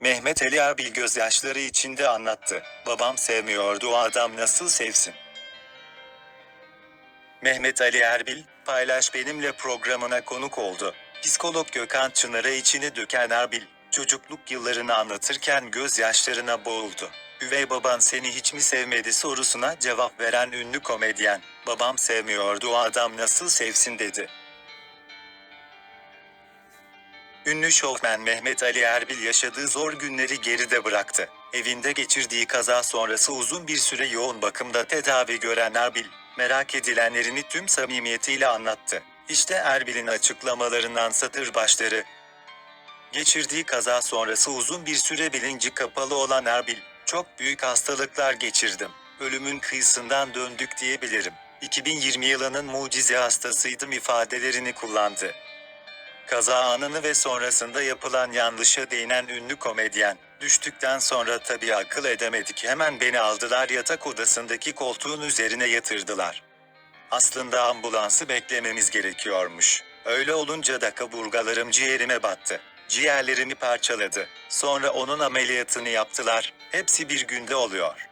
Mehmet Ali Erbil gözyaşları içinde anlattı. Babam sevmiyordu o adam nasıl sevsin? Mehmet Ali Erbil, Paylaş Benimle programına konuk oldu. Psikolog Gökhan Çınar'a içini döken Erbil, çocukluk yıllarını anlatırken gözyaşlarına boğuldu. Üvey baban seni hiç mi sevmedi sorusuna cevap veren ünlü komedyen, babam sevmiyordu o adam nasıl sevsin dedi. Ünlü şovmen Mehmet Ali Erbil yaşadığı zor günleri geride bıraktı. Evinde geçirdiği kaza sonrası uzun bir süre yoğun bakımda tedavi gören Erbil, merak edilenlerini tüm samimiyetiyle anlattı. İşte Erbil'in açıklamalarından satır başları. Geçirdiği kaza sonrası uzun bir süre bilinci kapalı olan Erbil, çok büyük hastalıklar geçirdim. Ölümün kıyısından döndük diyebilirim. 2020 yılının mucize hastasıydım ifadelerini kullandı. Kaza anını ve sonrasında yapılan yanlışa değinen ünlü komedyen, düştükten sonra tabii akıl edemedik hemen beni aldılar yatak odasındaki koltuğun üzerine yatırdılar. Aslında ambulansı beklememiz gerekiyormuş. Öyle olunca da kaburgalarım ciğerime battı. Ciğerlerimi parçaladı. Sonra onun ameliyatını yaptılar. Hepsi bir günde oluyor.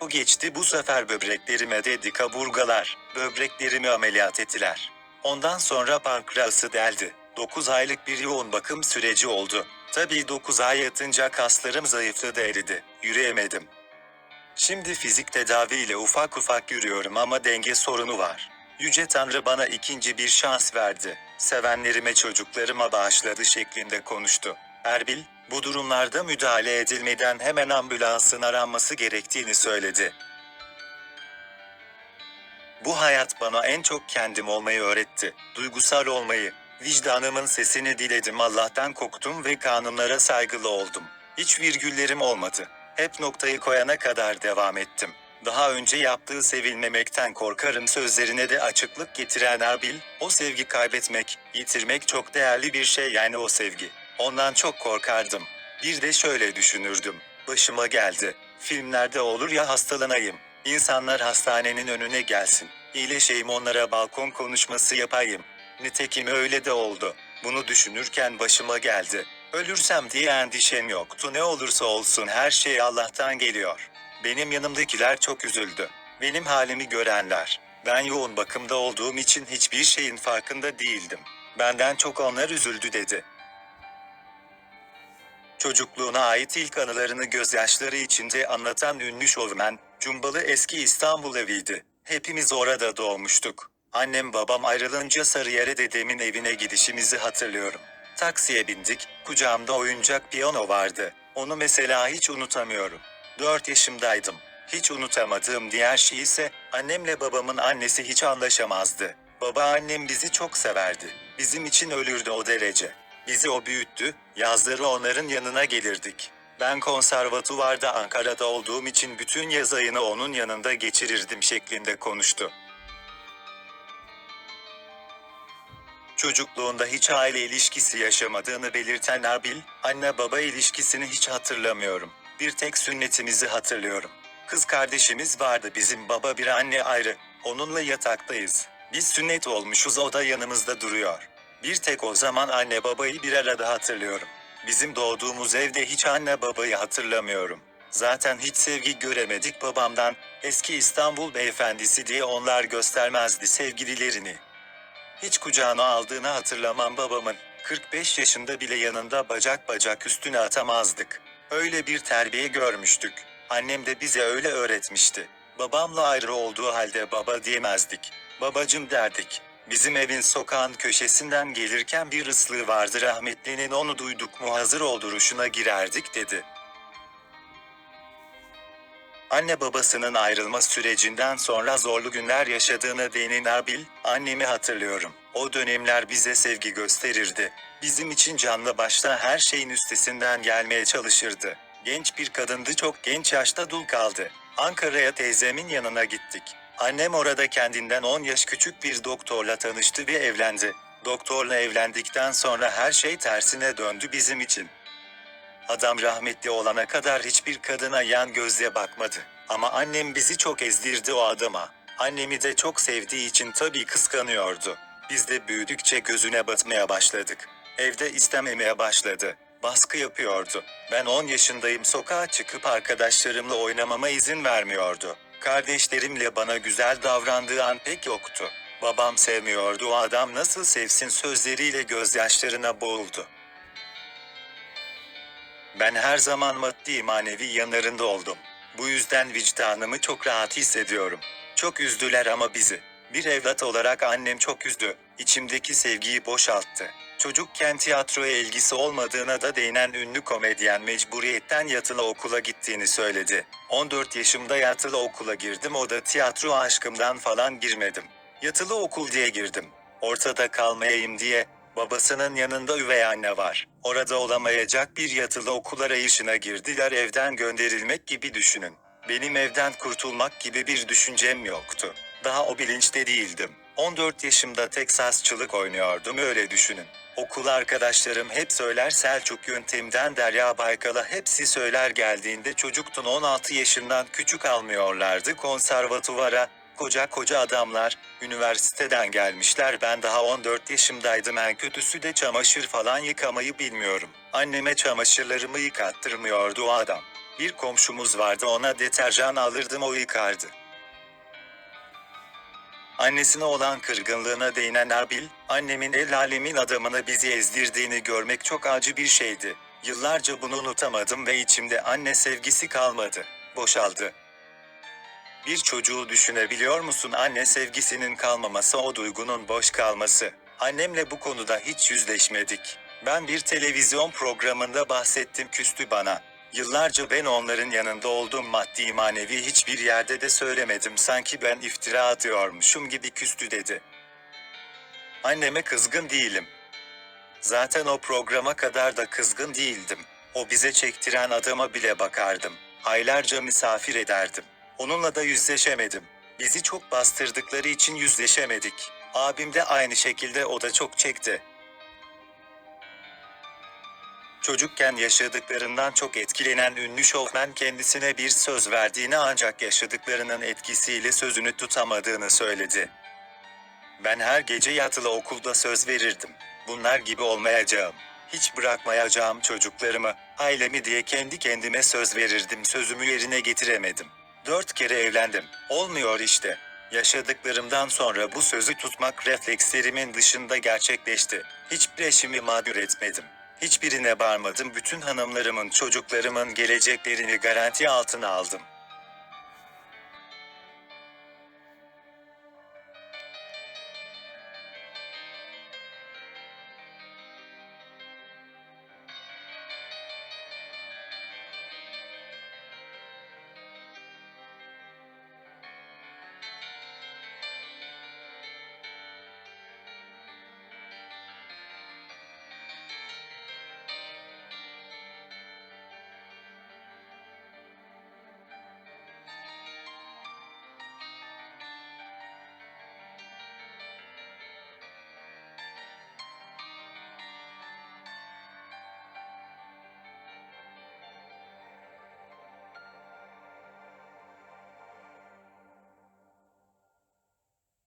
O geçti bu sefer böbreklerime dedi kaburgalar. Böbreklerimi ameliyat ettiler. Ondan sonra pankreası deldi. 9 aylık bir yoğun bakım süreci oldu. Tabii 9 ay yatınca kaslarım zayıfladı eridi. Yürüyemedim. Şimdi fizik tedaviyle ufak ufak yürüyorum ama denge sorunu var. Yüce Tanrı bana ikinci bir şans verdi. Sevenlerime çocuklarıma bağışladı şeklinde konuştu. Erbil, bu durumlarda müdahale edilmeden hemen ambulansın aranması gerektiğini söyledi. Bu hayat bana en çok kendim olmayı öğretti. Duygusal olmayı. Vicdanımın sesini diledim Allah'tan korktum ve kanunlara saygılı oldum. Hiç virgüllerim olmadı. Hep noktayı koyana kadar devam ettim. Daha önce yaptığı sevilmemekten korkarım sözlerine de açıklık getiren Erbil, o sevgi kaybetmek, yitirmek çok değerli bir şey yani o sevgi. Ondan çok korkardım. Bir de şöyle düşünürdüm. Başıma geldi. Filmlerde olur ya hastalanayım. İnsanlar hastanenin önüne gelsin. İyileşeyim onlara balkon konuşması yapayım. Nitekim öyle de oldu. Bunu düşünürken başıma geldi. Ölürsem diye endişem yoktu. Ne olursa olsun her şey Allah'tan geliyor. Benim yanımdakiler çok üzüldü. Benim halimi görenler. Ben yoğun bakımda olduğum için hiçbir şeyin farkında değildim. Benden çok onlar üzüldü dedi. Çocukluğuna ait ilk anılarını gözyaşları içinde anlatan ünlü şovmen, Cumbalı eski İstanbul eviydi. Hepimiz orada doğmuştuk. Annem babam ayrılınca Sarıyer'e dedemin evine gidişimizi hatırlıyorum. Taksiye bindik, kucağımda oyuncak piyano vardı. Onu mesela hiç unutamıyorum. 4 yaşımdaydım. Hiç unutamadığım diğer şey ise annemle babamın annesi hiç anlaşamazdı. Baba annem bizi çok severdi. Bizim için ölürdü o derece. Bizi o büyüttü, yazları onların yanına gelirdik. Ben konservatuvarda Ankara'da olduğum için bütün yaz ayını onun yanında geçirirdim şeklinde konuştu. Çocukluğunda hiç aile ilişkisi yaşamadığını belirten Erbil, anne baba ilişkisini hiç hatırlamıyorum. Bir tek sünnetimizi hatırlıyorum. Kız kardeşimiz vardı bizim baba bir anne ayrı. Onunla yataktayız. Biz sünnet olmuşuz o da yanımızda duruyor. Bir tek o zaman anne babayı bir arada hatırlıyorum. Bizim doğduğumuz evde hiç anne babayı hatırlamıyorum. Zaten hiç sevgi göremedik babamdan. Eski İstanbul beyefendisi diye onlar göstermezdi sevgililerini. Hiç kucağına aldığını hatırlamam babamın. 45 yaşında bile yanında bacak bacak üstüne atamazdık. Öyle bir terbiye görmüştük. Annem de bize öyle öğretmişti. Babamla ayrı olduğu halde baba diyemezdik. Babacım derdik. Bizim evin sokağın köşesinden gelirken bir ıslığı vardı rahmetlinin onu duyduk mu hazır ol duruşuna girerdik dedi. Anne babasının ayrılma sürecinden sonra zorlu günler yaşadığını değinen Erbil, annemi hatırlıyorum. O dönemler bize sevgi gösterirdi. Bizim için canlı başta her şeyin üstesinden gelmeye çalışırdı. Genç bir kadındı çok genç yaşta dul kaldı. Ankara'ya teyzemin yanına gittik. Annem orada kendinden 10 yaş küçük bir doktorla tanıştı ve evlendi. Doktorla evlendikten sonra her şey tersine döndü bizim için. Adam rahmetli olana kadar hiçbir kadına yan gözle bakmadı. Ama annem bizi çok ezdirdi o adama. Annemi de çok sevdiği için tabii kıskanıyordu. Biz de büyüdükçe gözüne batmaya başladık. Evde istememeye başladı. Baskı yapıyordu. Ben 10 yaşındayım sokağa çıkıp arkadaşlarımla oynamama izin vermiyordu. Kardeşlerimle bana güzel davrandığı an pek yoktu. Babam sevmiyordu o adam nasıl sevsin sözleriyle gözyaşlarına boğuldu. Ben her zaman maddi manevi yanlarında oldum. Bu yüzden vicdanımı çok rahat hissediyorum. Çok üzdüler ama bizi. Bir evlat olarak annem çok üzdü. İçimdeki sevgiyi boşalttı. Çocukken tiyatroya ilgisi olmadığına da değinen ünlü komedyen mecburiyetten yatılı okula gittiğini söyledi. 14 yaşımda yatılı okula girdim o da tiyatro aşkımdan falan girmedim. Yatılı okul diye girdim. Ortada kalmayayım diye Babasının yanında üvey anne var. Orada olamayacak bir yatılı okul arayışına girdiler evden gönderilmek gibi düşünün. Benim evden kurtulmak gibi bir düşüncem yoktu. Daha o bilinçte değildim. 14 yaşımda Teksasçılık oynuyordum öyle düşünün. Okul arkadaşlarım hep söyler Selçuk yöntemden Derya Baykal'a hepsi söyler geldiğinde çocuktun 16 yaşından küçük almıyorlardı konservatuvara, Koca koca adamlar, üniversiteden gelmişler ben daha 14 yaşımdaydım en kötüsü de çamaşır falan yıkamayı bilmiyorum. Anneme çamaşırlarımı yıkattırmıyordu o adam. Bir komşumuz vardı ona deterjan alırdım o yıkardı. Annesine olan kırgınlığına değinen Erbil, annemin el alemin adamını bizi ezdirdiğini görmek çok acı bir şeydi. Yıllarca bunu unutamadım ve içimde anne sevgisi kalmadı. Boşaldı. Bir çocuğu düşünebiliyor musun anne sevgisinin kalmaması o duygunun boş kalması. Annemle bu konuda hiç yüzleşmedik. Ben bir televizyon programında bahsettim küstü bana. Yıllarca ben onların yanında oldum maddi manevi hiçbir yerde de söylemedim sanki ben iftira atıyormuşum gibi küstü dedi. Anneme kızgın değilim. Zaten o programa kadar da kızgın değildim. O bize çektiren adama bile bakardım. Aylarca misafir ederdim. Onunla da yüzleşemedim. Bizi çok bastırdıkları için yüzleşemedik. Abim de aynı şekilde o da çok çekti. Çocukken yaşadıklarından çok etkilenen ünlü şovmen kendisine bir söz verdiğini ancak yaşadıklarının etkisiyle sözünü tutamadığını söyledi. Ben her gece yatılı okulda söz verirdim. Bunlar gibi olmayacağım. Hiç bırakmayacağım çocuklarımı, ailemi diye kendi kendime söz verirdim. Sözümü yerine getiremedim. Dört kere evlendim. Olmuyor işte. Yaşadıklarımdan sonra bu sözü tutmak reflekslerimin dışında gerçekleşti. Hiçbir eşimi mağdur etmedim. Hiçbirine bağırmadım. Bütün hanımlarımın, çocuklarımın geleceklerini garanti altına aldım.